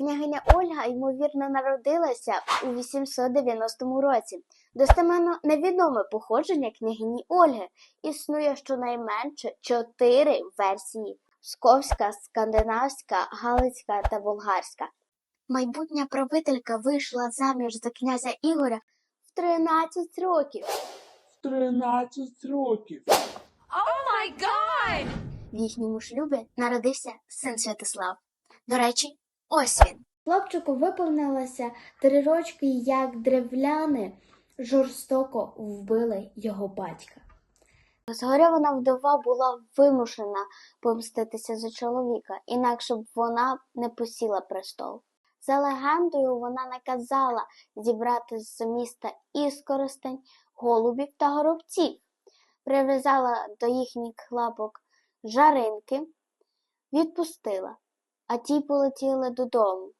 Княгиня Ольга, ймовірно, народилася у 890 році. Достеменно невідоме походження княгині Ольги. Існує щонайменше чотири версії: Псковська, скандинавська, галицька та болгарська. Майбутня правителька вийшла заміж за князя Ігоря в 13 років. В 13 років. В їхньому шлюбі народився син Святослав. До речі, ось він. Хлопчику виповнилося три рочки, як древляни жорстоко вбили його батька. Згорьована вдова була вимушена помститися за чоловіка, інакше б вона не посіла престол. За легендою, вона наказала зібрати з міста Іскоростень голубів та горобців, прив'язала до їхніх лапок жаринки, відпустила, а ті полетіли додому.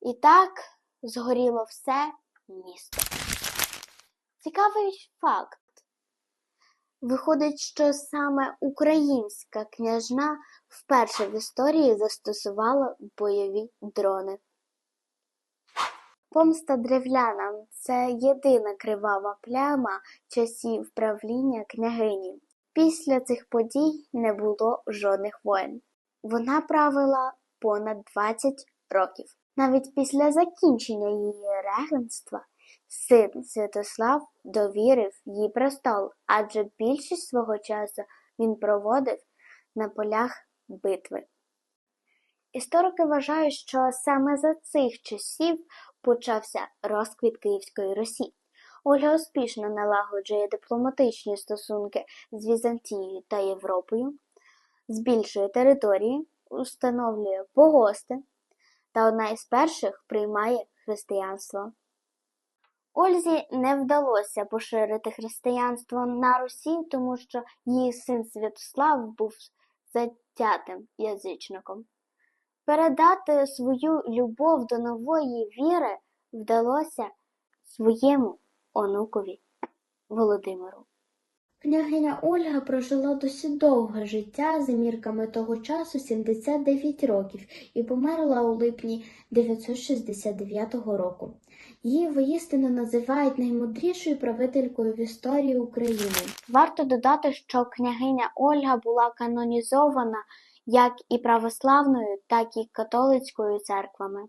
І так згоріло все місто. Цікавий факт. Виходить, що саме українська княжна вперше в історії застосувала бойові дрони. Помста древлянам це єдина кривава пляма часів правління княгині. Після цих подій не було жодних воєн. Вона правила понад 20 років. Навіть після закінчення її регенства син Святослав довірив їй престол, адже більшість свого часу він проводив на полях битви. Історики вважають, що саме за цих часів почався розквіт Київської Русі. Ольга успішно налагоджує дипломатичні стосунки з Візантією та Європою, збільшує території, установлює погости та одна із перших приймає християнство. Ользі не вдалося поширити християнство на Русі, тому що її син Святослав був затятим язичником. Передати свою любов до нової віри вдалося своєму онукові Володимиру. Княгиня Ольга прожила досить довге життя за мірками того часу 79 років і померла у липні 969 року. Її воістину називають наймудрішою правителькою в історії України. Варто додати, що княгиня Ольга була канонізована як і православною, так і католицькою церквами.